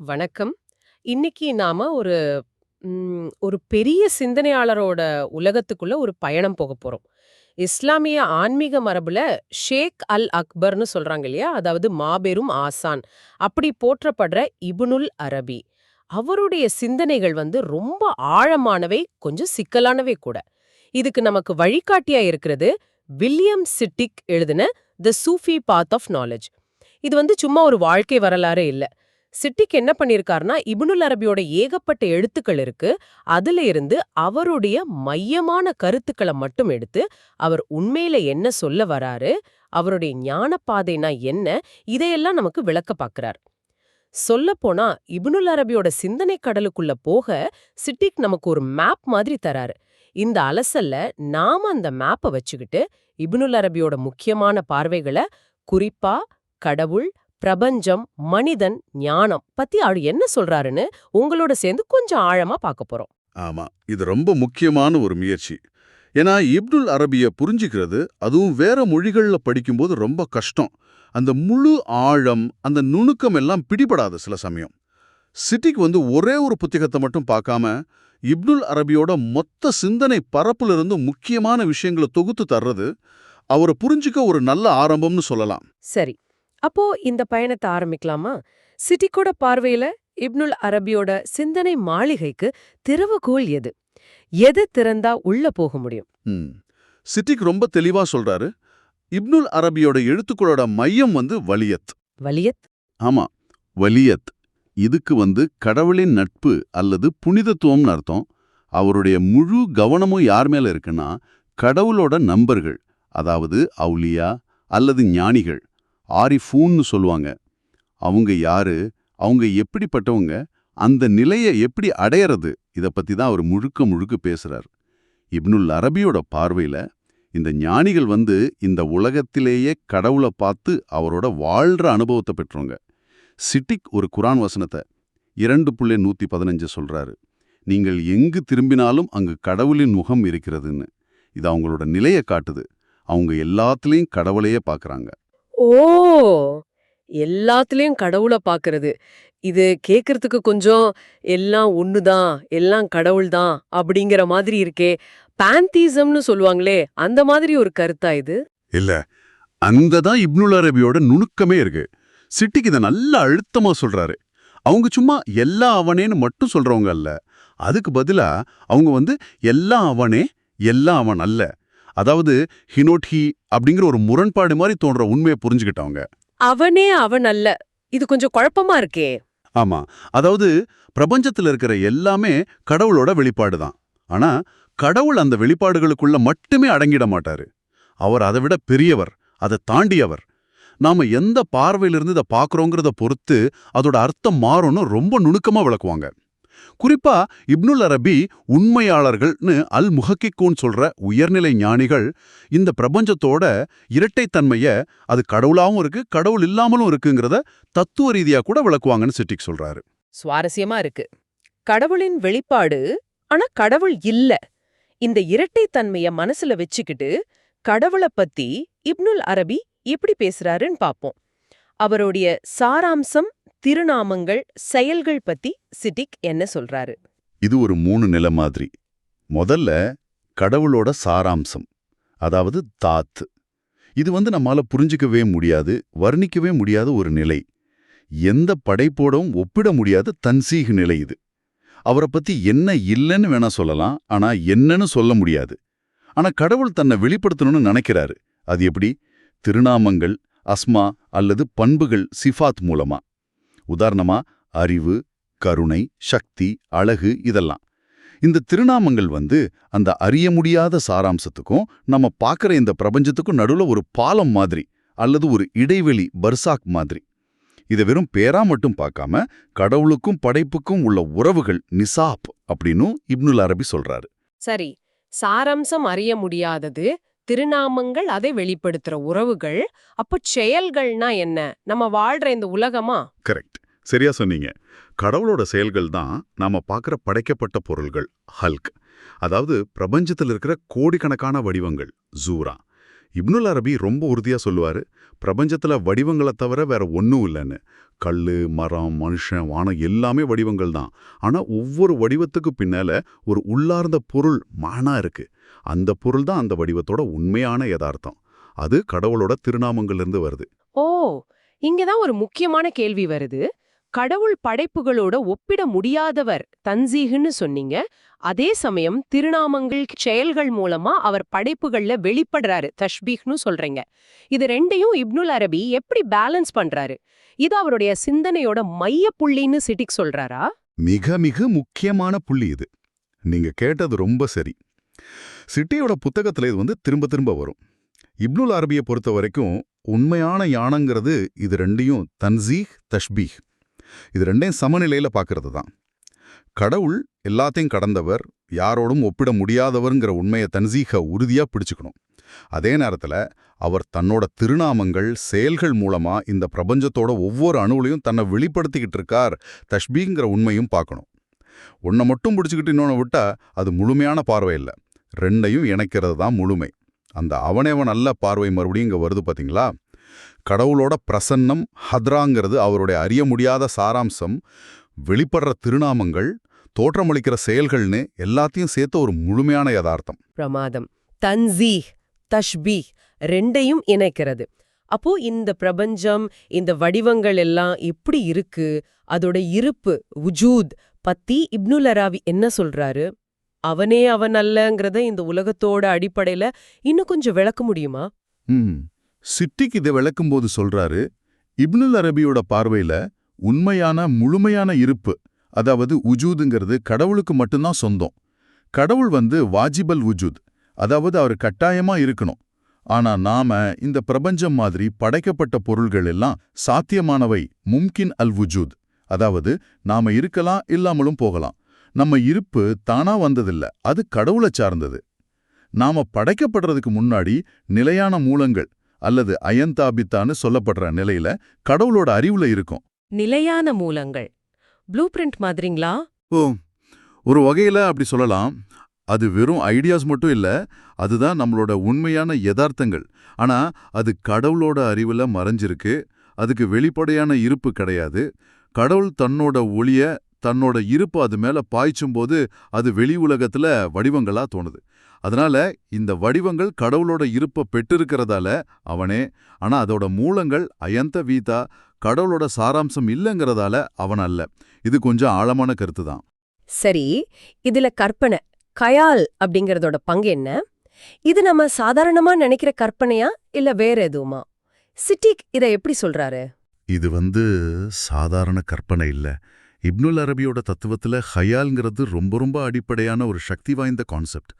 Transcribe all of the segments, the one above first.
வணக்கம். இன்னைக்கு நாம ஒரு ம், ஒரு பெரிய சிந்தனையாளரோட உலகத்துக்குள்ள ஒரு பயணம் போகப் போறோம். இஸ்லாமிய ஆன்மீக மரபுல ஷேக் அல் அக்பர்னு சொல்றாங்க இல்லையா? அதாவது மாபெரும் ஆசான். அப்படி போற்றப்படுற இப்னுல் அரபி. அவருடைய சிந்தனைகள் வந்து ரொம்ப ஆழமானவை, கொஞ்சம் சிக்கலானவை கூட. இதுக்கு நமக்கு வழிகாட்டியா இருக்கிறது வில்லியம் சிட்டிக் எழுதின தி சூஃபி பாத் ஆஃப் நாலேஜ். இது வந்து சும்மா ஒரு வாழ்க்கை வரலாறு இல்ல. சிட்டிக் என்ன பண்ணியிருக்காருனா இப்னுல் அரபியோட ஏகப்பட்ட எழுத்துக்கள் இருக்கு. அதுல இருந்து அவருடைய மையமான கருத்துக்களை மட்டும் எடுத்து அவர் உண்மையில என்ன சொல்ல வராரு, அவருடைய ஞானப்பாதைனா என்ன, இதையெல்லாம் நமக்கு விளக்க பார்க்கிறார் சொல்லப்போனா இபுனுல் அரபியோட சிந்தனை கடலுக்குள்ள போக சிட்டிக் நமக்கு ஒரு மேப் மாதிரி தராரு. இந்த அலசல்ல நாம அந்த மேப்ப வச்சுக்கிட்டு இபுனுல் அரபியோட முக்கியமான பார்வைகளை குறிப்பா கடவுள், பிரபஞ்சம், மனிதன், ஞானம் பத்தி அவர் என்ன சொல்றாருன்னு உங்களோட சேர்ந்து கொஞ்சம் ஆழமா பார்க்க போறோம். ஆமா இது ரொம்ப முக்கியமான ஒரு முயற்சி. ஏன்னா இப்னுல் அரபிய புரிஞ்சுக்கிறது அதுவும் வேற மொழிகள்ல படிக்கும்போது ரொம்ப கஷ்டம். அந்த முழு ஆழம் அந்த நுணுக்கம் எல்லாம் பிடிபடாது சில சமயம். சிட்டிக்கு வந்து ஒரே ஒரு புத்தகத்தை மட்டும் பார்க்காம இப்னுல் அரபியோட மொத்த சிந்தனை பரப்புல இருந்து முக்கியமான விஷயங்களை தொகுத்து தர்றது அவரை புரிஞ்சுக்க ஒரு நல்ல ஆரம்பம்னு சொல்லலாம். சரி. அப்போ இந்த பயணத்தை ஆரம்பிக்கலாமா? சிட்டிக்கோட பார்வையில இப்னுல் அரபியோட சிந்தனை மாளிகைக்கு திறவுகோல் எது? எது திறந்தா உள்ள போக முடியும்? ம். சிட்டிக் ரொம்ப தெளிவா சொல்றாரு. இப்னுல் அரபியோட எழுத்துக்களோட மையம் வந்து வலியத். வலியத்? ஆமா வலியத். இதுக்கு வந்து கடவுளின் நட்பு அல்லது புனிதத்துவம்னு அர்த்தம். அவருடைய முழு கவனமும் யார் மேல இருக்குன்னா கடவுளோட நம்பர்கள் அதாவது அவுலியா அல்லது ஞானிகள். ஆரிஃபூன்னு சொல்லுவாங்க. அவங்க யாரு? அவங்க எப்படிப்பட்டவங்க? அந்த நிலையை எப்படி அடையறது? இத பத்தி தான் அவர் முழுக்க முழுக்க பேசுகிறார் இப்னுல் அரபியோட பார்வையில இந்த ஞானிகள் வந்து இந்த உலகத்திலேயே கடவுளை பார்த்து அவரோட வாழ்ற அனுபவத்தை பெற்றவங்க. சிட்டிக் ஒரு குரான் வசனத்தை இரண்டு புள்ளி நூத்தி பதினஞ்சு சொல்றாரு. நீங்கள் எங்கு திரும்பினாலும் அங்கு கடவுளின் முகம் இருக்கிறதுன்னு. இது அவங்களோட நிலையை காட்டுது. அவங்க எல்லாத்துலயும் கடவுளையே பார்க்குறாங்க ஓ! எல்லாத்துலயும் கடவுளை பாக்குறது. இது கேக்குறதுக்கு கொஞ்சம் எல்லாம் ஒண்ணுதான் எல்லாம் கடவுள் தான் அப்படிங்கிற மாதிரி இருக்கே. பேந்தீசம்னு சொல்லுவாங்களே அந்த மாதிரி ஒரு கருத்தா இது? இல்ல அங்கதான் இப்னுல் அரபியோட நுணுக்கமே இருக்கு. சிட்டிக்கு இதை நல்லா அழுத்தமா சொல்றாரு. அவங்க சும்மா எல்லா அவனேன்னு மட்டும் சொல்றவங்க அல்ல. அதுக்கு பதிலா அவங்க வந்து எல்லா அவனே எல்லா அவன் அல்ல. அதாவது ஹினோட் ஹி அப்படிங்கிற ஒரு முரண்பாடு மாதிரி தோன்ற உண்மையை புரிஞ்சுக்கிட்டவங்க. அவனே அவன் அல்ல. இது கொஞ்சம் குழப்பமா இருக்கே. ஆமா. அதாவது பிரபஞ்சத்துல இருக்கிற எல்லாமே கடவுளோட வெளிப்பாடு தான். ஆனா கடவுள் அந்த வெளிப்பாடுகளுக்குள்ள மட்டுமே அடங்கிட மாட்டாரு. அவர் அதை விட பெரியவர் அதை தாண்டியவர். நாம எந்த பார்வையிலிருந்து இதை பார்க்கறோங்கிறத பொறுத்து அதோட அர்த்தம் மாறும்னு ரொம்ப நுணுக்கமா விளக்குவாங்க. குறிப்பா இப்னுல் அரபி உண்மையாளர்கள்னு அல் முஹக்கிக்கூன் சொல்ற உயர்நிலை ஞானிகள் இந்த பிரபஞ்சத்தோட இரட்டைத்தன்மைய அது கடவுளாவும் இருக்கு கடவுள் இல்லாமலும் இருக்குங்கிறத தத்துவ ரீதியா கூட விளக்குவாங்கன்னு சிட்டிக் சொல்றாரு. சுவாரஸ்யமா இருக்கு. கடவுளின் வெளிப்பாடு ஆனா கடவுள் இல்ல. இந்த இரட்டைத்தன்மைய மனசுல வச்சுக்கிட்டு கடவுள பத்தி இப்னுல் அரபி எப்படி பேசுறாருன்னு பாப்போம். அவருடைய சாராம்சம் திருநாமங்கள் செயல்கள் பத்தி சிட்டிக் என்ன சொல்றாரு? இது ஒரு மூணு நிலை மாதிரி. முதல்ல கடவுளோட சாராம்சம் அதாவது தாத் இது வந்து நம்மால புரிஞ்சுக்கவே முடியாது வர்ணிக்கவே முடியாத ஒரு நிலை. எந்த படைப்போடவும் ஒப்பிட முடியாத தன்சீக நிலை இது. அவரை பத்தி என்ன இல்லைன்னு வேணா சொல்லலாம் ஆனா என்னன்னு சொல்ல முடியாது. ஆனா கடவுள் தன்னை வெளிப்படுத்தணும்னு நினைக்கிறாரு. அது எப்படி? திருநாமங்கள் அஸ்மா அல்லது பண்புகள் சிஃபாத் மூலமா. உதாரணமா அறிவு கருணை சக்தி அழகு இதெல்லாம். இந்த திருநாமங்கள் வந்து அந்த அறிய முடியாத சாராம்சத்துக்கும் நம்ம பார்க்குற இந்த பிரபஞ்சத்துக்கும் நடுவுல ஒரு பாலம் மாதிரி அல்லது ஒரு இடைவெளி பர்சாக் மாதிரி. இதை வெறும் பேரா மட்டும் பார்க்காம கடவுளுக்கும் படைப்புக்கும் உள்ள உறவுகள் நிசாப் அப்படின்னும் இப்னுல் அரபி சொல்றாரு. சரி சாராம்சம் அறிய முடியாதது திருநாமங்கள் அதை வெளிப்படுத்துற உறவுகள் அப்போ செயல்கள்னா என்ன? நம்ம வாழ்ற இந்த உலகமா? கரெக்ட். சரியா சொன்னீங்க. கடவுளோட செயல்கள் தான் நாம பார்க்குற படைக்கப்பட்ட பொருள்கள் ஹல்க் அதாவது பிரபஞ்சத்தில் இருக்கிற கோடிக்கணக்கான வடிவங்கள் ஜூரா இப்னுல் அரபி ரொம்ப உறுதியா சொல்லுவாரு பிரபஞ்சத்துல வடிவங்களை தவிர வேற ஒன்றும் இல்லைன்னு. கல்லு மரம் மனுஷன் வானம் எல்லாமே வடிவங்கள் தான். ஆனா ஒவ்வொரு வடிவத்துக்கு பின்னால ஒரு உள்ளார்ந்த பொருள் மானாக இருக்கு. அந்த பொருள் தான் அந்த வடிவத்தோட உண்மையான யதார்த்தம். அது கடவுளோட திருநாமங்கள்ல இருந்து வருது. ஓ! இங்கதான் ஒரு முக்கியமான கேள்வி வருது. கடவுள் படைப்புகளோட ஒப்பிட முடியாதவர் தன்சீகுன்னு சொன்னீங்க. அதே சமயம் திருநாமங்கள் செயல்கள் மூலமா அவர் படைப்புகள்ல வெளிப்படுறாரு தஷ்பீஹ்னு சொல்றீங்க. இது ரெண்டையும் இப்னுல் அரபி எப்படி பேலன்ஸ் பண்றாரு? இது அவருடைய சிந்தனையோட மைய புள்ளின்னு சிட்டிக் சொல்றாரா? மிக மிக முக்கியமான புள்ளி இது. நீங்க கேட்டது ரொம்ப சரி. சிட்டியோட புத்தகத்துல இது வந்து திரும்ப திரும்ப வரும். இப்னுல் அரபியை பொறுத்த வரைக்கும் உண்மையான யானங்கிறது இது ரெண்டையும் தன்சீஹ் தஷ்பீஹ். இது ரெண்டையும் சமநிலையில பார்க்கறது தான் கடவுள் எல்லாத்தையும் கடந்தவர் யாரோடும் ஒப்பிட முடியாதவர்ங்கிற உண்மையை தன்சீக உறுதியா பிடிச்சுக்கணும். அதே நேரத்துல அவர் தன்னோட திருநாமங்கள் செயல்கள் மூலமா இந்த பிரபஞ்சத்தோட ஒவ்வொரு அணுவிலையும் தன்னை வெளிப்படுத்திக்கிட்டு இருக்கார் தஷ்பிங்கிற உண்மையும் பார்க்கணும் ஒன்றை மட்டும் பிடிச்சிக்கிட்டு இன்னொன்று விட்டா அது முழுமையான பார்வை இல்லை. ரெண்டையும் இணைக்கிறது தான் முழுமை. அந்த அவனேவன் நல்ல பார்வை மறுபடியும் இங்கே வருது பார்த்தீங்களா கடவுளோட பிரசன்னம் ஹத்ராங்கிறது அவருடைய அறிய முடியாத சாராம்சம் வெளிப்படுற திருநாமங்கள் தோற்றமளிக்கிற செயல்கள்னு எல்லாத்தையும் சேர்த்து ஒரு முழுமையான யதார்த்தம். பிரமாதம். தன்சீஹ் தஷ்பீஹ் ரெண்டையும் இணைக்கிறது. அப்போ இந்த பிரபஞ்சம் இந்த வடிவங்கள் எல்லாம் எப்படி இருக்கு. அதோட இருப்பு உஜூத் பத்தி இப்னுல் அராவி என்ன சொல்றாரு? அவனே அவன் அல்லங்கிறத இந்த உலகத்தோட அடிப்படையில இன்னும் கொஞ்சம் விளக்க முடியுமா? சிட்டிக்கு இதை விளக்கும்போது சொல்றாரு இப்னுல் அரபியோட பார்வையில உண்மையான முழுமையான இருப்பு அதாவது உஜூதுங்கிறது கடவுளுக்கு மட்டும்தான் சொந்தம். கடவுள் வந்து வாஜிபல் உஜூத் அதாவது அவர் கட்டாயமா இருக்கணும். ஆனா நாம இந்த பிரபஞ்சம் மாதிரி படைக்கப்பட்ட பொருள்கள் எல்லாம் சாத்தியமானவை மும்கின் அல் வுஜூத் அதாவது நாம இருக்கலாம் இல்லாமலும் போகலாம். நம்ம இருப்பு தானா வந்ததில்ல அது கடவுளை சார்ந்தது. நாம படைக்கப்படுறதுக்கு முன்னாடி நிலையான மூலங்கள் அல்லது அயந்தாபித்தான்னு சொல்லப்படுற நிலையில கடவுளோட அறிவுல இருக்கும். நிலையான மூலங்கள். ப்ளூ பிரிண்ட் மாதிரிங்களா? ஓ ஒரு வகையில அப்படி சொல்லலாம். அது வெறும் ஐடியாஸ் மட்டும் இல்ல அதுதான் நம்மளோட உண்மையான யதார்த்தங்கள். ஆனா அது கடவுளோட அறிவுல மறைஞ்சிருக்கு. அதுக்கு வெளிப்படையான இருப்பு கிடையாது. கடவுள் தன்னோட ஒளிய தன்னோட இருப்பு அது மேல பாய்ச்சும்போது அது வெளி உலகத்துல வடிவங்களா தோணுது. அதனால இந்த வடிவங்கள் கடவுளோட இருப்பை பெற்றிருக்கிறதால அவனே ஆனா அதோட மூலங்கள் அயந்த வீதா கடவுளோட சாராம்சம் இல்லைங்கிறதால அவன் அல்ல. இது கொஞ்சம் ஆழமான கருத்து தான். சரி இதுல கற்பனை கயால் அப்படிங்கறதோட பங்கு என்ன? இது நம்ம சாதாரணமா நினைக்கிற கற்பனையா இல்ல வேற எதுவுமா? சிட்டிக் இத எப்படி சொல்றாரு? இது வந்து சாதாரண கற்பனை இல்ல. இப்னுல் அரபியோட தத்துவத்துல ஹயால்ங்கிறது ரொம்ப ரொம்ப அடிப்படையான ஒரு சக்தி வாய்ந்த கான்செப்ட்.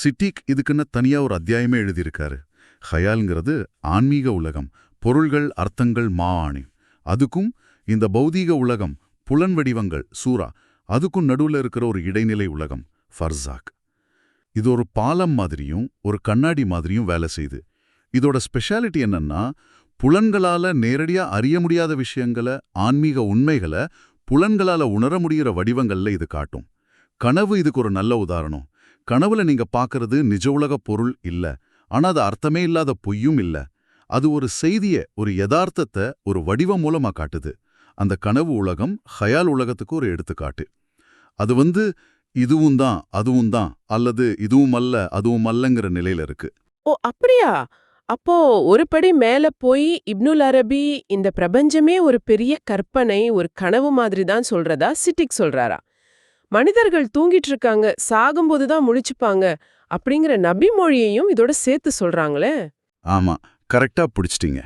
சிட்டிக் இதுக்குன்னு தனியா ஒரு அத்தியாயமே எழுதியிருக்காரு. ஹயால்ங்கிறது ஆன்மீக உலகம் பொருள்கள் அர்த்தங்கள் மா ஆணி. அதுக்கும் இந்த பௌதீக உலகம் புலன் வடிவங்கள் சூரா அதுக்கும் நடுவுல இருக்கிற ஒரு இடைநிலை உலகம் ஃபர்சாக். இது ஒரு பாலம் மாதிரியும் ஒரு கண்ணாடி மாதிரியும் வேலை செய்யுது இதோட ஸ்பெஷாலிட்டி என்னன்னா புலன்களால நேரடியா அறிய முடியாத விஷயங்களை ஆன்மீக உண்மைகளை புலன்களால உணர முடிகிற வடிவங்கள்ல இது காட்டும். கனவு இதுக்கு ஒரு நல்ல உதாரணம். கனவுல நீங்க பார்க்கறது நிஜ உலக பொருள் இல்ல. ஆனா அது அர்த்தமே இல்லாத பொய்யும் இல்ல. அது ஒரு செய்திய ஒரு யதார்த்தத்தை ஒரு வடிவம் மூலமா காட்டுது. அந்த கனவு உலகம் ஹயால் உலகத்துக்கு ஒரு எடுத்துக்காட்டு. அது வந்து இதுவும் தான் அதுவும் தான் அல்லது இதுவும் அல்ல அதுவும் அல்லங்கிற நிலையில இருக்கு. ஓ அப்படியா? அப்போ ஒரு படி மேல போய் இப்னுல் அரபி இந்த பிரபஞ்சமே ஒரு பெரிய கற்பனை ஒரு கனவு மாதிரி தான் சொல்றதா சிட்டிக் சொல்றாரா? மனிதர்கள் தூங்கிட்டு இருக்காங்க சாகும்போது தான் முழிச்சுப்பாங்க அப்படிங்கிற நபி மொழியையும் இதோட சேர்த்து சொல்றாங்களே? ஆமா கரெக்டா பிடிச்சிட்டீங்க.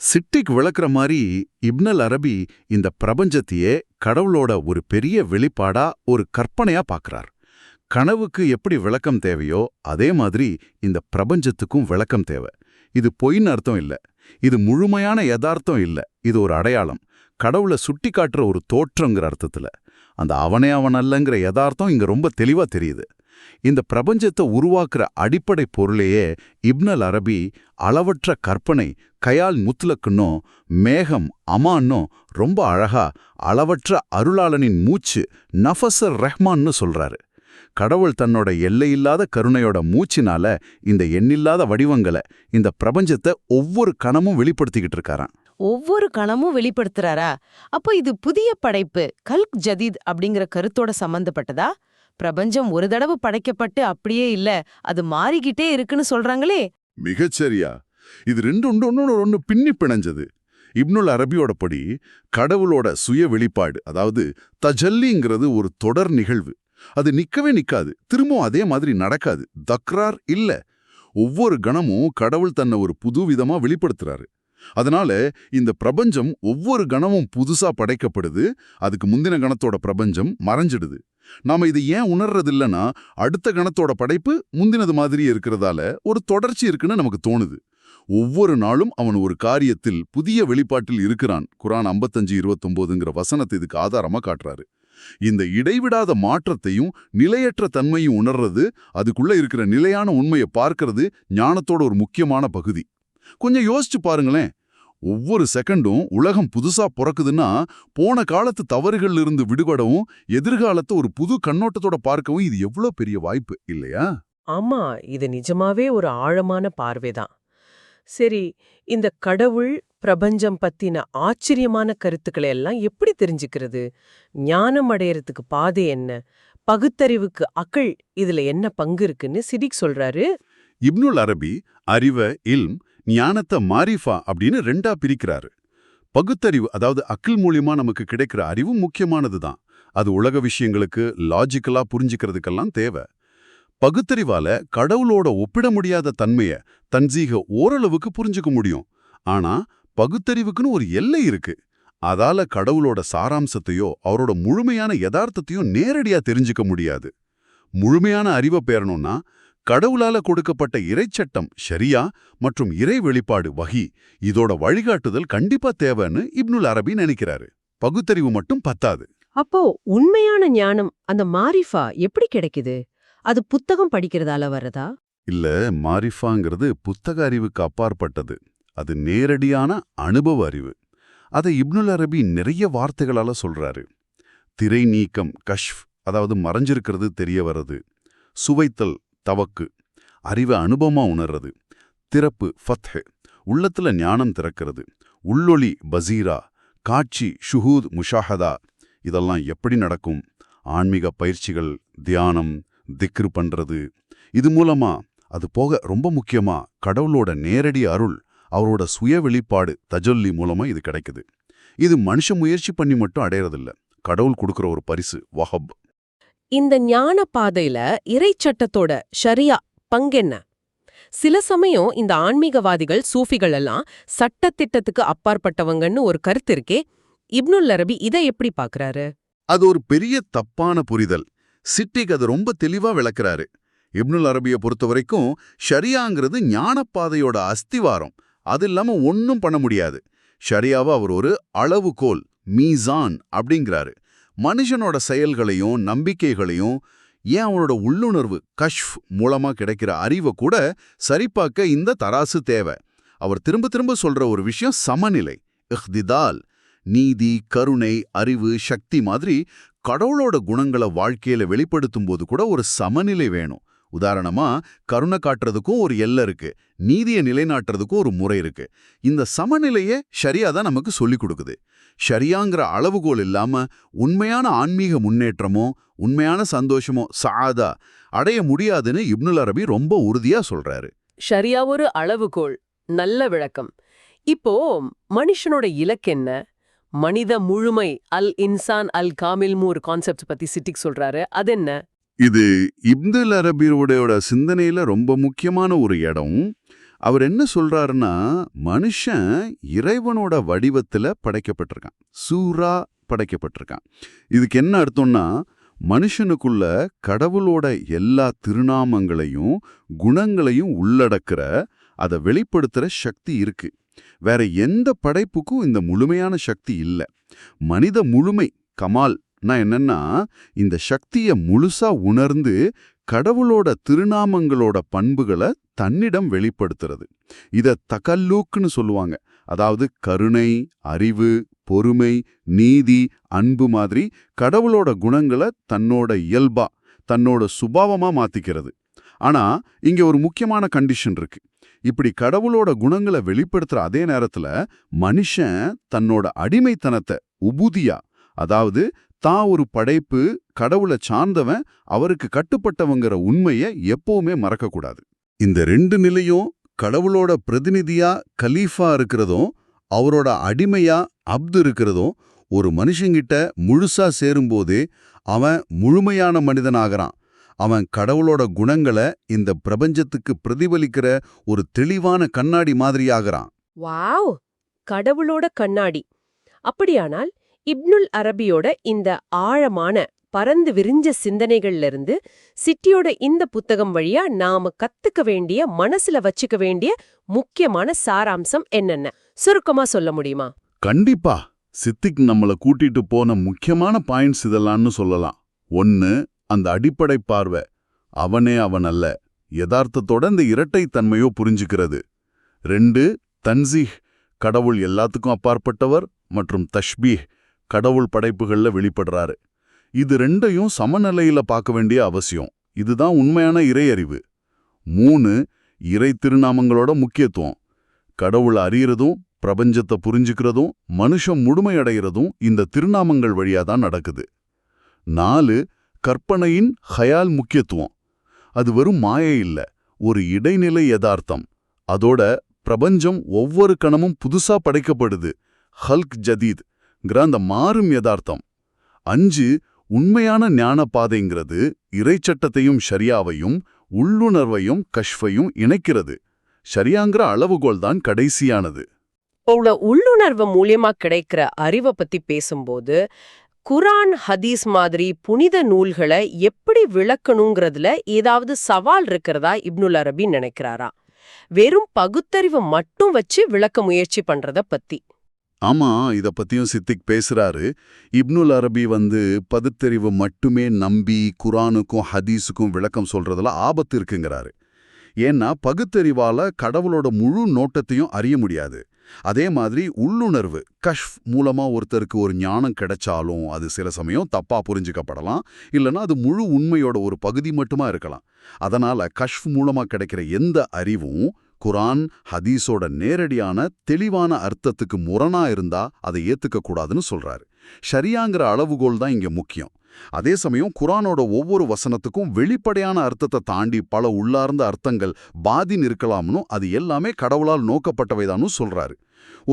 சிட்டிக் விளக்குற மாதிரி இப்னல் அரபி இந்த பிரபஞ்சத்தையே கடவுளோட ஒரு பெரிய வெளிப்பாடா ஒரு கற்பனையா பார்க்கறார் கனவுக்கு எப்படி விளக்கம் தேவையோ அதே மாதிரி இந்த பிரபஞ்சத்துக்கும் விளக்கம் தேவை. இது பொய்ன்னு அர்த்தம் இல்ல. இது முழுமையான யதார்த்தம் இல்ல. இது ஒரு அடையாளம். கடவுளை சுட்டி காட்டுற ஒரு தோற்றங்கிற அர்த்தத்துல. அந்த அவனே அவன் அல்லங்கிற யதார்த்தம் இங்க ரொம்ப தெளிவா தெரியுது. இந்த பிரபஞ்சத்தை உருவாக்குற அடிப்படை பொருளையே இப்னல் அரபி அளவற்ற கற்பனை கயால் முத்லக்குன்னும் மேகம் அமான்னும் ரொம்ப அழகா அளவற்ற அருளாளனின் மூச்சு நஃபசர் ரஹ்மான்னு சொல்றாரு. கடவுள் தன்னோட எல்லையில்லாத கருணையோட மூச்சினால இந்த எண்ணில்லாத வடிவங்களை இந்த பிரபஞ்சத்தை ஒவ்வொரு கணமும் வெளிப்படுத்திக்கிட்டு இருக்காரான் ஒவ்வொரு கணமும் வெளிப்படுத்துறாரா? அப்போ இது புதிய படைப்பு கல்க் ஜதீத் அப்படிங்கிற கருத்தோட சம்பந்தப்பட்டதா? பிரபஞ்சம் ஒரு தடவை படைக்கப்பட்டு அப்படியே இல்ல அது மாறிக்கிட்டே இருக்குன்னு சொல்றாங்களே? மிகச்சரியா. இது ரெண்டு ஒன்று ஒன்று ஒன்று பின்னி பிணைஞ்சது. இப்னுல் அரபியோட படி கடவுளோட சுய வெளிப்பாடு அதாவது தஜல்லிங்கிறது ஒரு தொடர் நிகழ்வு. அது நிக்கவே நிக்காது. திரும்பவும் அதே மாதிரி நடக்காது. தக்ரார் இல்ல. ஒவ்வொரு கணமும் கடவுள் தன்னை ஒரு புது விதமா வெளிப்படுத்துறாரு. அதனால இந்த பிரபஞ்சம் ஒவ்வொரு கணமும் புதுசா படைக்கப்படுது அதுக்கு முந்தின கணத்தோட பிரபஞ்சம் மறைஞ்சிடுது. நாம இது ஏன் உணர்றது இல்லைன்னா அடுத்த கணத்தோட படைப்பு முந்தினது மாதிரியே இருக்கிறதால ஒரு தொடர்ச்சி இருக்குன்னு நமக்கு தோணுது. ஒவ்வொரு நாளும் அவன் ஒரு காரியத்தில் புதிய வெளிப்பாட்டில் இருக்கிறான். குரான் 55 இருபத்தொம்போதுங்கிற வசனத்தை இதுக்கு ஆதாரமா காட்டுறாரு. இந்த இடைவிடாத மாற்றத்தையும் நிலையற்ற தன்மையும் உணர்றது அதுக்குள்ள இருக்கிற நிலையான உண்மையை பார்க்கறது ஞானத்தோட ஒரு முக்கியமான பகுதி. கொஞ்சம் யோசிச்சு பாருங்களேன். ஒவ்வொரு செகண்டும் உலகம் புதுசா பிறக்குதுன்னா போன காலத்து தவறுகள்ல இருந்து விடுபடவும் எதிர்காலத்தை ஒரு புது கண்ணோட்டத்தோட பார்க்கவும் இது எவ்வளோ பெரிய வாய்ப்பு இல்லையா? ஆமா இது நிஜமாவே ஒரு ஆழமான பார்வைதான். சரி இந்த கடவுள் பிரபஞ்சம் பத்தின ஆச்சரியமான கருத்துக்களை எல்லாம் எப்படி தெரிஞ்சுக்கிறது? ஞானம் அடையறதுக்கு பாதை என்ன? பகுத்தறிவுக்கு அக்கள் இதுல என்ன பங்கு இருக்குன்னு சிடிக் சொல்றாரு. இப்னுல் அரபி அறிவ இல்ம் ஞானத்தை மாரிஃபா அப்படின்னு ரெண்டா பிரிக்கிறாரு. பகுத்தறிவு அதாவது அக்கில் மூலியமா நமக்கு கிடைக்கிற அறிவு முக்கியமானதுதான். அது உலக விஷயங்களுக்கு லாஜிக்கலா புரிஞ்சுக்கிறதுக்கெல்லாம் தேவை. பகுத்தறிவால கடவுளோட ஒப்பிட முடியாத தன்மைய தன்சீக ஓரளவுக்கு புரிஞ்சுக்க முடியும். ஆனா பகுத்தறிவுக்குன்னு ஒரு எல்லை இருக்கு. அதால கடவுளோட சாராம்சத்தையோ அவரோட முழுமையான யதார்த்தத்தையும் நேரடியா தெரிஞ்சுக்க முடியாது. முழுமையான அறிவை பெறணும்னா கடவுளால கொடுக்கப்பட்ட இறைச்சட்டம் ஷரியா மற்றும் இறை வெளிப்பாடு வகி. இதோட வழிகாட்டுதல் கண்டிப்பா தேவைன்னு இப்னுல் அரபி நினைக்கிறாரு. பகுத்தறிவு மட்டும் பத்தாது. அப்போ உண்மையான ஞானம் அந்த மாரிஃபா எப்படி கிடைக்குது? அது புத்தகம் படிக்கிறதால வரதா? இல்ல மாரிஃபாங்கிறது புத்தக அறிவுக்கு அப்பாற்பட்டது. அது நேரடியான அனுபவ அறிவு. அதை இப்னுல் அரபி நிறைய வார்த்தைகளால சொல்றாரு. திரை நீக்கம் கஷ்ஃப் அதாவது மறைஞ்சிருக்கிறது தெரிய வர்றது. சுவைத்தல் தவக்கு அறிவை அனுபவமா உணர்றது. திறப்பு ஃபத்ஹ் உள்ளத்துல ஞானம் திறக்கிறது. உள்ளொளி பசீரா காட்சி ஷுஹூத் முஷாஹதா இதெல்லாம் எப்படி நடக்கும்? ஆன்மீக பயிற்சிகள் தியானம் திக்ரு பண்றது இது மூலமா அது போக ரொம்ப முக்கியமா கடவுளோட நேரடி அருள் அவரோட சுய வெளிப்பாடு தஜொல்லி மூலமா இது கிடைக்குது. இது மனுஷ முயற்சி பண்ணி மட்டும் அடையிறதில்ல. கடவுள் கொடுக்குற ஒரு பரிசு வஹப். இந்த ஞான பாதையில இறைச்சட்டத்தோட ஷரியா பங்கென்ன? சில சமயம் இந்த ஆன்மீகவாதிகள் சூஃபிகள் எல்லாம் சட்டத்திட்டத்துக்கு அப்பாற்பட்டவங்கன்னு ஒரு கருத்து இருக்கே. இப்னுல் அரபி இதை எப்படி பாக்குறாரு? அது ஒரு பெரிய தப்பான புரிதல். சிட்டிக்கு அது ரொம்ப தெளிவா விளக்குறாரு. இப்னுல் அரபிய பொறுத்த வரைக்கும் ஷரியாங்கிறது ஞானப்பாதையோட அஸ்திவாரம். அது இல்லாம ஒன்னும் பண்ண முடியாது. ஷரியாவை அவர் ஒரு அளவுகோல் மீசான் அப்படிங்கிறாரு. மனுஷனோட செயல்களையும் நம்பிக்கைகளையும் ஏன் அவனோட உள்ளுணர்வு கஷ்ஃப் மூலமா கிடைக்கிற அறிவை கூட சரிபார்க்க இந்த தராசு தேவை. அவர் திரும்ப திரும்ப சொல்ற ஒரு விஷயம் சமநிலை இஹ்திதால் நீதி கருணை அறிவு சக்தி மாதிரி கடவுளோட குணங்களை வாழ்க்கையில வெளிப்படுத்தும் போது கூட ஒரு சமநிலை வேணும். உதாரணமா கருணை காட்டுறதுக்கும் ஒரு எல்லை இருக்கு நீதியை நிலைநாட்டுறதுக்கும் ஒரு முறை இருக்கு. இந்த சமநிலையே ஷரியா தான் நமக்கு சொல்லிக் கொடுக்குது. ஷரியாங்கிற அளவுகோல் இல்லாம உண்மையான ஆன்மீக முன்னேற்றமோ உண்மையான சந்தோஷமோ சாதா அடைய முடியாதுன்னு இப்னுல் அரபி ரொம்ப உறுதியா சொல்றாரு. ஷரியா ஒரு அளவுகோல் நல்ல விளக்கம். இப்போ மனுஷனோட இலக்கென்ன மனித முழுமை அல் இன்சான் அல் காமில்மு ஒரு கான்செப்ட் பத்தி சிட்டிக் சொல்றாரு. அது என்ன இது இப்துல் அரபியோட சிந்தனையில ரொம்ப முக்கியமான ஒரு இடம். அவர் என்ன சொல்றாருன்னா மனுஷன் இறைவனோட வடிவத்துல படைக்கப்பட்டிருக்கான். சூரா படைக்கப்பட்டிருக்கான். இதுக்கு என்ன அர்த்தம்னா மனுஷனுக்குள்ள கடவுளோட எல்லா திருநாமங்களையும் குணங்களையும் உள்ளடக்கிற அதை வெளிப்படுத்துற சக்தி இருக்கு. வேற எந்த படைப்புக்கும் இந்த முழுமையான சக்தி இல்ல. மனித முழுமை கமால் நான் என்னன்னா இந்த சக்தியை முழுசா உணர்ந்து கடவுளோட திருநாமங்களோட பண்புகளை தன்னிடம் வெளிப்படுத்துறது. இத தகல்லூக்குன்னு சொல்லுவாங்க. அதாவது கருணை அறிவு பொறுமை நீதி அன்பு மாதிரி கடவுளோட குணங்களை தன்னோட இயல்பா தன்னோட சுபாவமா மாத்திக்கிறது. ஆனா இங்க ஒரு முக்கியமான கண்டிஷன் இருக்கு. இப்படி கடவுளோட குணங்களை வெளிப்படுத்துற அதே நேரத்துல மனுஷன் தன்னோட அடிமைத்தனத்தை உபூதியா அதாவது தான் ஒரு படைப்பு கடவுளை சார்ந்தவன் அவருக்கு கட்டுப்பட்டவங்கிற உண்மையை எப்பவுமே மறக்கக்கூடாது. இந்த ரெண்டு நிலையும் கடவுளோட பிரதிநிதியா கலீஃபா இருக்கிறதும் அவரோட அடிமையா அப்து இருக்கிறதும் ஒரு மனுஷங்கிட்ட முழுசா சேரும்போதே அவன் முழுமையான மனிதனாகிறான். அவன் கடவுளோட குணங்களை இந்த பிரபஞ்சத்துக்கு பிரதிபலிக்கிற ஒரு தெளிவான கண்ணாடி மாதிரியாகிறான். வாவ்! கடவுளோட கண்ணாடி. அப்படியானால் இப்னுல் அரபியோட இந்த ஆழமான பரந்து விரிஞ்ச சிந்தனைகள்ல இருந்து சிட்டியோட இந்த புத்தகம் வழியா நாம கத்துக்க வேண்டிய மனசுல வச்சுக்க வேண்டிய முக்கியமான சாராம்சம் என்னென்ன? சுருக்கமா சொல்ல முடியுமா? கண்டிப்பா. சித்திக் நம்மள கூட்டிட்டு போன முக்கியமான பாயிண்ட்ஸ் இதெல்லாம்னு சொல்லலாம். ஒன்னு அந்த அடிப்படை பார்வை. அவனே அவன் அல்ல. யதார்த்தத்தோட இந்த இரட்டைத்தன்மையோ புரிஞ்சுக்கிறது. ரெண்டு தன்சீஹ். கடவுள் எல்லாத்துக்கும் அப்பாற்பட்டவர் மற்றும் தஷ்பீஹ். கடவுள் படைப்புகள்ல வெளிப்படுறாரு. இது ரெண்டையும் சமநிலையில பார்க்க வேண்டிய அவசியம். இதுதான் உண்மையான இறையறிவு. மூணு இறை திருநாமங்களோட முக்கியத்துவம். கடவுள் அறியறதும் பிரபஞ்சத்தை புரிஞ்சுக்கிறதும் மனுஷன் முழுமையடைகிறதும் இந்த திருநாமங்கள் வழியா தான் நடக்குது. நாலு கற்பனையின் ஹயால் முக்கியத்துவம். அது வெறும் மாயை இல்ல ஒரு இடைநிலை யதார்த்தம். அதோட பிரபஞ்சம் ஒவ்வொரு கணமும் புதுசா படைக்கப்படுது. ஹல்க் ஜதீத் அந்த மாறும் யதார்த்தம். அஞ்சு உண்மையான ஞான பாதைங்கிறது இறைச்சட்டத்தையும் ஷரியாவையும் உள்ளுணர்வையும் கஷ்ஃபையும் இணைக்கிறது. ஷரியாங்கிற அளவுகோல் தான் கடைசியானது. உங்களோட உள்ளுணர்வு மூலியமா கிடைக்கிற அறிவை பத்தி பேசும்போது குரான் ஹதீஸ் மாதிரி புனித நூல்களை எப்படி விளக்கணுங்கிறதுல ஏதாவது சவால் இருக்கிறதா இப்னுல் அரபி நினைக்கிறாரா வெறும் பகுத்தறிவு மட்டும் வச்சு விளக்க முயற்சி பண்றத பத்தி. ஆமா இத பத்தியும் சித்திக் பேசுறாரு. இப்னுல் அரபி வந்து பதுத்தறிவு மட்டுமே நம்பி குரானுக்கும் ஹதீஸுக்கும் விளக்கம் சொல்றதுல ஆபத்து இருக்குங்கிறாரு. ஏன்னா பகுத்தறிவால கடவுளோட முழு நோட்டத்தையும் அறிய முடியாது. அதே மாதிரி உள்ளுணர்வு கஷ்ஃப் மூலமா ஒருத்தருக்கு ஒரு ஞானம் கிடைச்சாலும் அது சில சமயம் தப்பா புரிஞ்சுக்கப்படலாம். இல்லைன்னா அது முழு உண்மையோட ஒரு பகுதி மட்டுமா இருக்கலாம். அதனால கஷ்ஃப் மூலமா கிடைக்கிற எந்த அறிவும் குரான் ஹதீஸோட நேரடியான தெளிவான அர்த்தத்துக்கு முரணா இருந்தா அதை ஏத்துக்க கூடாதுன்னு சொல்றாரு. ஷரியாங்கிற அளவுகோல் தான் இங்க முக்கியம். அதே சமயம் குரானோட ஒவ்வொரு வசனத்துக்கும் வெளிப்படையான அர்த்தத்தை தாண்டி பல உள்ளார்ந்த அர்த்தங்கள் பாதின் இருக்கலாம்னு அது எல்லாமே கடவுளால் நோக்கப்பட்டவைதான்னு சொல்றாரு.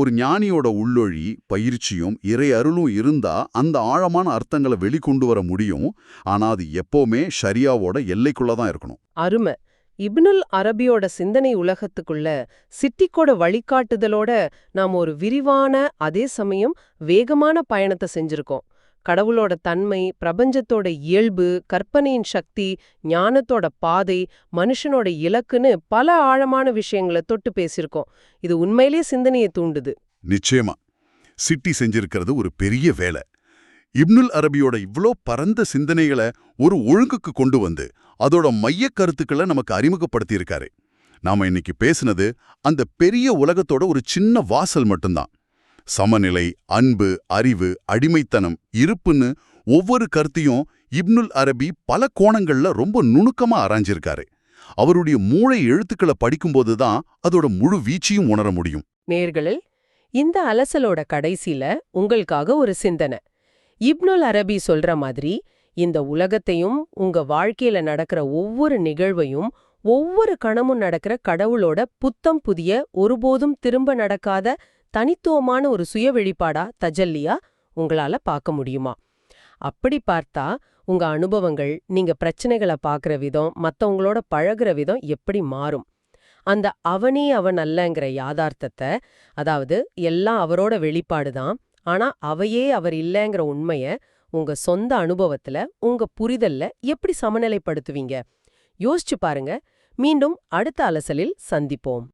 ஒரு ஞானியோட உள்ளொழி பயிற்சியும் இறை அருளும் இருந்தா அந்த ஆழமான அர்த்தங்களை வெளிக்கொண்டு வர முடியும். ஆனா அது எப்பவுமே ஷரியாவோட எல்லைக்குள்ள தான் இருக்கணும். அருமை. இப்னுல் அரபியோட சிந்தனை உலகத்துக்குள்ள சிட்டிக்கோட வழிகாட்டுதலோட நாம் ஒரு விரிவான அதே சமயம் வேகமான பயணத்தை செஞ்சிருக்கோம். கடவுளோட தன்மை பிரபஞ்சத்தோட இயல்பு கற்பனையின் சக்தி ஞானத்தோட பாதை மனுஷனோட இலக்குன்னு பல ஆழமான விஷயங்களை தொட்டு பேசியிருக்கோம். இது உண்மையிலே சிந்தனையை தூண்டுது. நிச்சயமா. சிட்டி செஞ்சிருக்கிறது ஒரு பெரிய வேலை. இப்னுல் அரபியோட இவ்ளோ பரந்த சிந்தனைகளை ஒரு ஒழுங்குக்கு கொண்டு வந்து அதோட மையக் கருத்துக்களை நமக்கு அறிமுகப்படுத்தியிருக்காரு. நாம இன்னைக்கு பேசுனது அந்த பெரிய உலகத்தோட ஒரு சின்ன வாசல் மட்டும்தான். சமநிலை அன்பு அறிவு அடிமைத்தனம் இருப்புன்னு ஒவ்வொரு கருத்தையும் இப்னுல் அரபி பல கோணங்கள்ல ரொம்ப நுணுக்கமா ஆராய்ஞ்சிருக்காரு. அவருடைய மூளை எழுத்துக்களை படிக்கும்போது தான் அதோட முழு வீச்சியும் உணர முடியும். நேர்களில் இந்த அலசலோட கடைசில உங்களுக்காக ஒரு சிந்தனை. இப்னுல் அரபி சொல்ற மாதிரி இந்த உலகத்தையும் உங்க வாழ்க்கையில நடக்கிற ஒவ்வொரு நிகழ்வையும் ஒவ்வொரு கணமும் நடக்கிற கடவுளோட புத்தம் புதிய ஒருபோதும் திரும்ப நடக்காத தனித்துவமான ஒரு சுய வெளிப்பாடா தஜல்லியா உங்களால பார்க்க முடியுமா? அப்படி பார்த்தா உங்க அனுபவங்கள் நீங்க பிரச்சனைகளை பார்க்கற விதம் மத்தவங்களோட பழகுற விதம் எப்படி மாறும்? அந்த அவனே அவன் அல்லங்கிற யாதார்த்தத்தை அதாவது எல்லாம் அவரோட வெளிப்பாடுதான் ஆனா அவையே அவர் இல்லைங்கிற உண்மைய உங்க சொந்த அனுபவத்துல உங்க புரிதல்ல எப்படி சமநிலைப்படுத்துவீங்க? யோசிச்சு பாருங்க. மீண்டும் அடுத்த அலசலில் சந்திப்போம்.